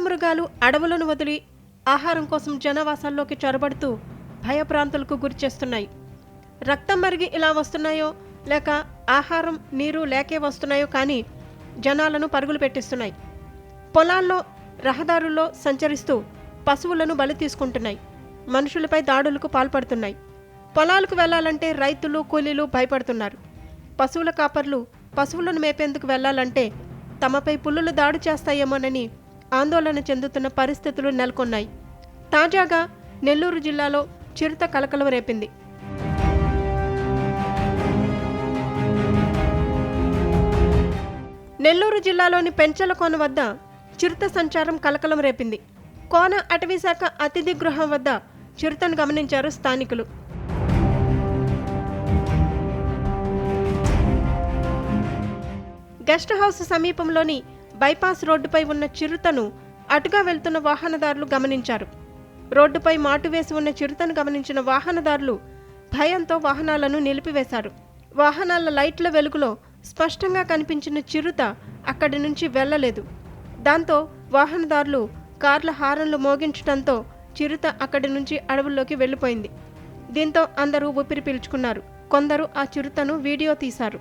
మృగాలు అడవులను వదిలి ఆహారం కోసం జనవాసాల్లోకి చొరబడుతూ భయప్రాంతులకు గురిచేస్తున్నాయి రక్తం మరిగి ఇలా వస్తున్నాయో లేక ఆహారం నీరు లేకే వస్తున్నాయో కానీ జనాలను పరుగులు పెట్టిస్తున్నాయి. పొలాల్లో రహదారుల్లో సంచరిస్తూ పశువులను బలి తీసుకుంటున్నాయి. మనుషులపై దాడులకు పాల్పడుతున్నాయి. పొలాలకు వెళ్ళాలంటే రైతులు కూలీలు భయపడుతున్నారు. పశువుల కాపర్లు పశువులను మేపేందుకు వెళ్ళాలంటే తమపై పుల్లులు దాడి చేస్తాయేమోనని ఆందోళన చెందుతున్న పరిస్థితులు నెలకొన్నాయి. తాజాగా నెల్లూరు జిల్లాలో చిరుత కలకలం రేపింది. నెల్లూరు జిల్లాలోని పెంచలకోన వద్ద చిరుత సంచారం కలకలం రేపింది. కోన అటవీశాఖ అతిథి గృహం వద్ద చిరుతను గమనించారు స్థానికులు. గెస్ట్ హౌస్ సమీపంలోని బైపాస్ రోడ్డుపై ఉన్న చిరుతను అటుగా వెళ్తున్న వాహనదారులు గమనించారు. రోడ్డుపై మాటు వేసి ఉన్న చిరుతను గమనించిన వాహనదారులు భయంతో వాహనాలను నిలిపివేశారు. వాహనాల లైట్ల వెలుగులో స్పష్టంగా కనిపించిన చిరుత అక్కడి నుంచి వెళ్ళలేదు. దాంతో వాహనదారులు కార్ల హారన్లు మోగించడంతో చిరుత అక్కడి నుంచి అడవుల్లోకి వెళ్ళిపోయింది. దీంతో అందరూ ఊపిరి పీల్చుకున్నారు. కొందరు ఆ చిరుతను వీడియో తీశారు.